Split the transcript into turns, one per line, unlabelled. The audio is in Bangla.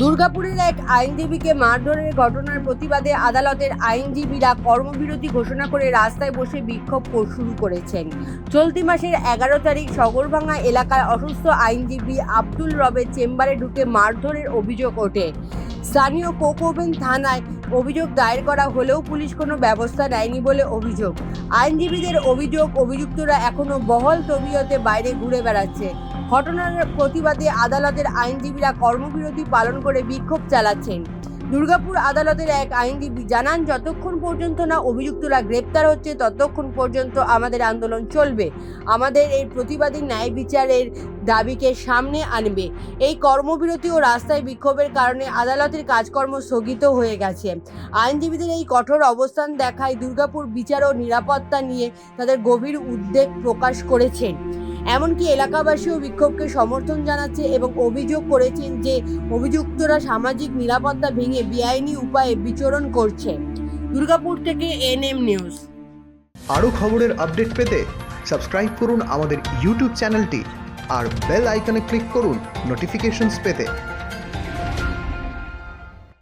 দুর্গাপুরের এক আইনজীবীকে মারধরের ঘটনার প্রতিবাদে আদালতের আইনজীবীরা কর্মবিরতি ঘোষণা করে রাস্তায় বসে বিক্ষোভ শুরু করেছেন। চলতি মাসের এগারো তারিখ সগরভাঙ্গা এলাকায় অসুস্থ আইনজীবী আব্দুল রবের চেম্বারে ঢুকে মারধরের অভিযোগ ওঠে। স্থানীয় কোকোবেন থানায় অভিযোগ দায়ের করা হলেও পুলিশ কোনো ব্যবস্থা নেয়নি বলে অভিযোগ। আইনজীবীদের অভিযোগ, অভিযুক্তরা এখনও বহল তবিয়তে বাইরে ঘুরে বেড়াচ্ছে। ঘটনার প্রতিবাদে আদালতের আইনজীবীরা কর্মবিরতি পালন করে বিক্ষোভ চালাচ্ছেন। দুর্গাপুর আদালতের এক আইনজীবী জানান, যতক্ষণ পর্যন্ত না অভিযুক্তরা গ্রেপ্তার হচ্ছে, ততক্ষণ পর্যন্ত আমাদের আন্দোলন চলবে। আমাদের এই প্রতিবাদী ন্যায় বিচারের দাবিকে সামনে আনবে। এই কর্মবিরতি ও রাস্তায় বিক্ষোভের কারণে আদালতের কাজকর্ম স্থগিত হয়ে গেছে। আইনজীবীদের এই কঠোর অবস্থান দেখায় দুর্গাপুর বিচার ও নিরাপত্তা নিয়ে তাদের গভীর উদ্বেগ প্রকাশ করেছেন এমনকি এলাকাবাসীও বিক্ষোভকে সমর্থন জানাচ্ছে এবং অভিযোগ করেছেন যে অভিযুক্তরা সামাজিক নিরাপত্তা ভেঙে বেআইনি উপায়ে বিচরণ করছে। দুর্গাপুর থেকে এনএম নিউজ।
আরও খবরের আপডেট পেতে সাবস্ক্রাইব করুন আমাদের ইউটিউব চ্যানেলটি আর বেল আইকনে ক্লিক করুন নোটিফিকেশনস পেতে।